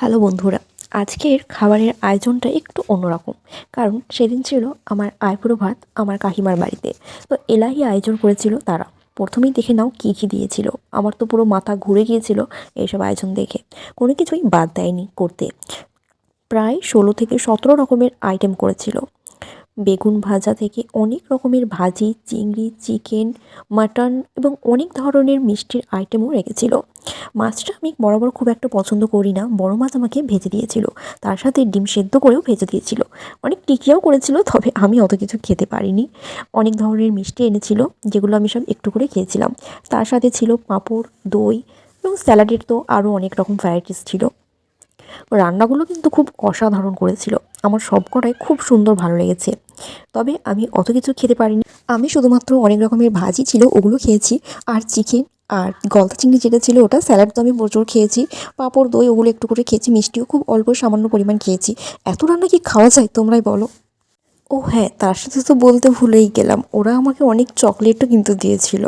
Hello বন্ধুরা, আজকের খাবারের আয়োজনটা একটু অন্যরকম। কারণ সেদিন ছিল আমার আয়পুরো ভাত আমার কাকিমার বাড়িতে। তো এলাহি আয়োজন করেছিল তারা। প্রথমেই দেখে নাও কী কী দিয়েছিল। আমার তো পুরো মাথা ঘুরে গিয়েছিল এইসব আয়োজন দেখে। কোনো কিছুই বাদ দেয়নি করতে। প্রায় ষোলো থেকে সতেরো রকমের আইটেম করেছিল। বেগুন ভাজা থেকে অনেক রকমের ভাজি, চিংড়ি, চিকেন, মাটন এবং অনেক ধরনের মিষ্টির আইটেমও রেখেছিল। মাছটা আমি বরাবর খুব একটা পছন্দ করি না, বড় মাছ আমাকে ভেজে দিয়েছিল। তার সাথে ডিম সেদ্ধ করেও ভেজে দিয়েছিল। অনেক টিকিয়াও করেছিল, তবে আমি অত কিছু খেতে পারিনি। অনেক ধরনের মিষ্টি এনেছিল, যেগুলো আমি সব একটু করে খেয়েছিলাম। তার সাথে ছিল পাঁপড়, দই এবং স্যালাডের তো আরও অনেক রকম ভ্যারাইটিস ছিল। রান্নাগুলো কিন্তু খুব অসাধারণ করেছিল। আমার সবকটাই খুব সুন্দর ভালো লেগেছে। তবে আমি অত কিছু খেতে পারিনি। আমি শুধুমাত্র অনেক রকমের ভাজি ছিল, ওগুলো খেয়েছি। আর চিকেন আর গলদা চিংড়ি যেটা ছিল, ওটা স্যালাড তো আমি প্রচুর খেয়েছি। পাঁপড়, দই, ওগুলো একটু করে খেয়েছি, মিষ্টিও খুব অল্প সামান্য পরিমাণ খেয়েছি। এত রান্না কি খাওয়া যায় তোমরাই বলো? ও হ্যাঁ তার সাথে তো বলতে ভুলেই গেলাম। ওরা আমাকে অনেক চকলেটও কিন্তু দিয়েছিল।